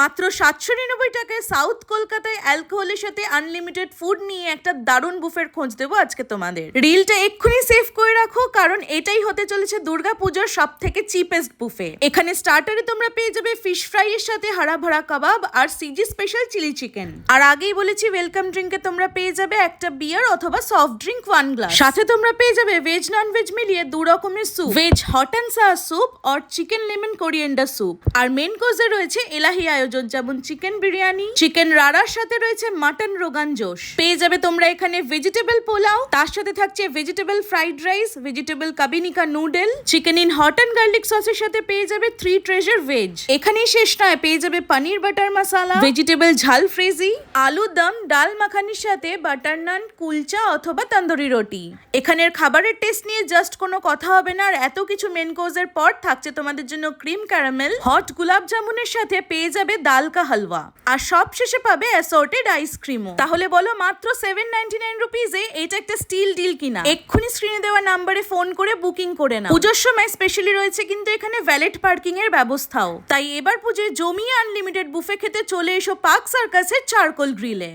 মাত্র সাতশো নিরানব্বই টাকায় সাউথ কলকাতায় অ্যালকোহলের সাথে আনলিমিটেড ফুড নিয়ে একটা দারুণ বুফের খোঁজ দেবো আজকে তোমাদের। রিলটা এক্ষুনি সেভ করে রাখো, কারণ এটাই হতে চলেছে দুর্গা পুজোর সব থেকে চিপেস্ট বুফে। এখানে স্টার্টারে তোমরা পেয়ে যাবে ফিশ ফ্রাই এর সাথে হারা ভরা কাবাব আর সিজি স্পেশাল চিলি চিকেন আর আগেই বলেছি ওয়েলকাম ড্রিঙ্কে তোমরা পেয়ে যাবে একটা বিয়ার অথবা সফট ড্রিঙ্ক ওয়ান গ্লাস সাথে তোমরা পেয়ে যাবে ভেজ নন ভেজ মিলিয়ে দু রকমের soup veg hot and sour soup R chicken lemon coriander soup আর মেন কোর্সে রয়েছে এলাহি আয়োজন। যেমন চিকেন বিরিয়ানি, চিকেন রাড়ার সাথে রয়েছে মাটন রোগান জোশ। পেয়ে যাবে তোমরা এখানে ভেজিটেবল পোলাও, তার সাথে থাকছে vegetable fried rice vegetable কাবিনিকা noodle chicken in hot and garlic সসের সাথে পেয়ে যাবে থ্রি ট্রেজার ভেজ এখানেই শেষ নয়, পেয়ে যাবে পনির বাটার মশালা ভেজিটেবল ঝাল ফ্রেজি আলু দম, ডাল মাখানির সাথে বাটার নান কুলচা অথবা তন্দুরি রুটি। এখানের খাবারের টেস্ট নিয়ে জাস্ট কোনো কথা হবে না, আর এত কিছু মেন কোর্সের পর থাকছে তোমাদের জন্য ক্রিম ক্যারামেল হট গোলাপ জামুনের সাথে পেয়ে যাবে ডাল কা হালুয়া আর সব শেষে পাবে অ্যাসর্টেড আইসক্রিম তাহলে বলো মাত্র সেভেন নাইনটি নাইন রুপিজে এটা একটা স্টিল ডিল কিনা। এক্ষুনি স্ক্রিনে দেওয়া নাম্বারে ফোন করে বুকিং করে না পুজোর সময় স্পেশালি রয়েছে কিন্তু এখানে ভ্যালেট পার্কিং এর ব্যবস্থাও। তাই এবার পুজোয় জমি আনলিমিটেড বুফে খেতে চলে এসো পার্ক সার্কাসের চারকোল গ্রিলে